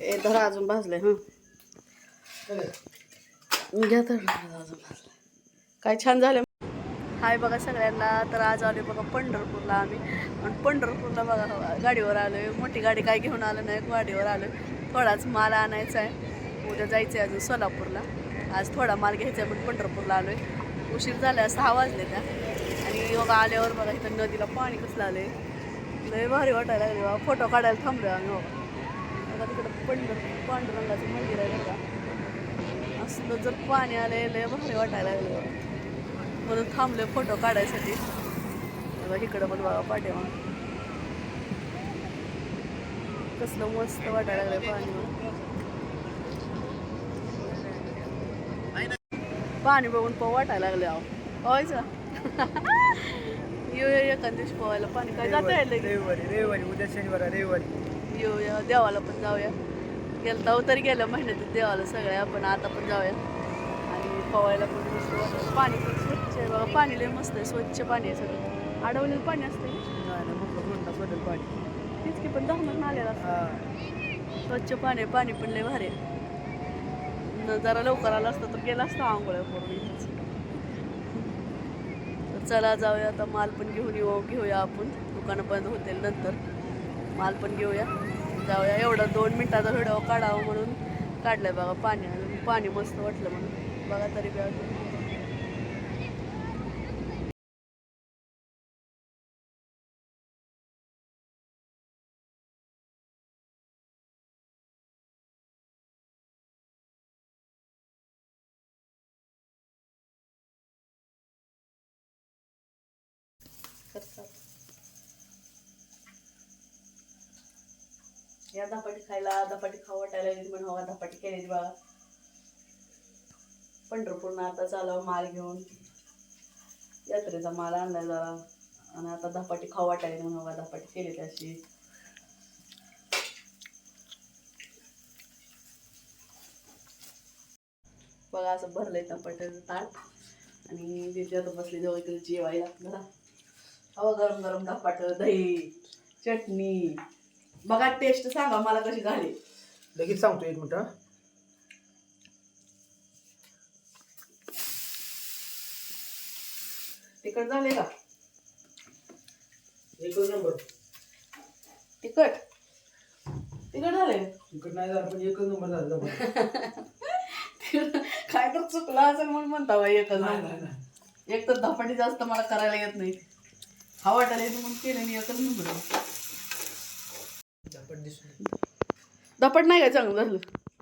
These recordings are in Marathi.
ए धरा अजून भाजलंय हं. घ्या तर अजून काय छान झालं. हाय बघा सगळ्यांना तर आज आलो बघा पंढरपूरला आम्ही. आणि पंढरपूरला बघा गाडीवर आलोय. मोठी गाडी काय घेऊन आलो नाही गाडीवर आलोय. थोडाच माल आणायचा आहे. उद्या जायचं आहे अजून सोलापूरला. आज थोडा माल घ्यायचा आहे पण पंढरपूरला आलोय. उशीर झाला सहा वाजले त्या. आणि बघा आल्यावर बघा इथं नदीला पाणी कसलं आलंय. लय भारी वाटायला लागले बघा. फोटो काढायला थांबलो आम्ही बघा. बघा तिकडं पंढर पांडुरंगाचं मंदिर आहे बघा. असलं जर पाणी आलं लय भारी वाटायला लागले बघा. म्हणून थांबले फोटो काढायसाठी. बघा इकडं पण बघा पाठीमा कसलं मस्त वाटायला लागलं पाणी पाणी बघून पाव वाटायला लागले अहो. पावायचं येऊ एखाद दिवशी पोवायला पाणी काय जाता येईल रविवारी रविवारी उद्या शनिवार आहे, रविवारी येऊया देवाला पण जाऊया. गेलता तरी गेल्या महिन्यात देवाला सगळ्या पण आता पण जाऊया. आणि पवायला पण मस्त वाटतं. पाणी पण स्वच्छ आहे बघा पाणी लय मस्त आहे स्वच्छ पाणी आहे सगळं. अडवलेलं पाणी असतं नाही ना मग तास वाटेल पाणी. तीच की पण धरणात आलेलं असतं. हा. स्वच्छ पाणी आहे पाणी पण लय भारी आहे. न जरा लवकर आलं असतं तर गेलं असतं आंघोळ्या करून. इथंच तर चला जाऊया आता माल पण घेऊन येऊ घेऊया आपण. दुकानं बंद होतील नंतर. माल पण घेऊया. जाऊया. एवढं दोन मिनटाचा व्हिडिओ काढावं म्हणून काढलाय बघा पाणी. पाणी मस्त वाटलं म्हणून. बघा तरी बी या धपाटी खायला धपाटी खाऊ वाटायला लागली म्हणून हवा धपाटी केली बा. पंढरपूरनं आता चालव माल घेऊन. यात्रेचा माल आणला जरा. आणि आता धपाटी खाऊ वाटायला म्हणून हवा धपाटी केली त्याशी बघा असं भरलंय धपाट्याचं ताट. आणि तिथे आता बसली जवळ इकडे जेवायला हवा गरम गरम धपाट दही चटणी. बघा टेस्ट सांगा मला कशी झाली. लगेच सांगतो एक मिनिट. तिखट झाले का? एकच नंबर. तिखट? तिखट झाले इकडं नाही झालं पण एकच नंबर झाला. काय तर चुकलं असेल म्हणून म्हणता बाई एकच नाही, नंबर. एक तर धपाटी जास्त मला करायला येत नाही हा वाटायला येते म्हणून केलं मी एकच नंबर. धपाट दिसून धपाट नाही काय चांगलं झालं?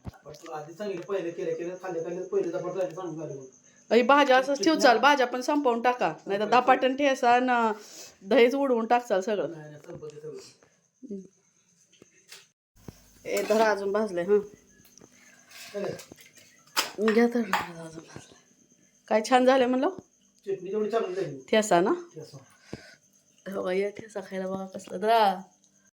धपाट तुला आधी सांगितलं पहिले केलं केलं खाल्ले खाल्ले पहिले धपाट झाले चांगलं झालं म्हणून. ही भाज्या असंच ठेव चाल भाज्या पण संपवून टाका. नाही तर धपाटन ठेसा आणि दहीच उडवून टाकचाल सगळं. नाही नाही संपत आहे सगळं ए धरा अजून भाजलंय हं. घ्या तर. अजून काय छान झालं म्हणलं? चटणी तेवढी चांगली झाली. ठेसा ना? ठेसा. हो या ठेसा खायला बघा कसला. जरा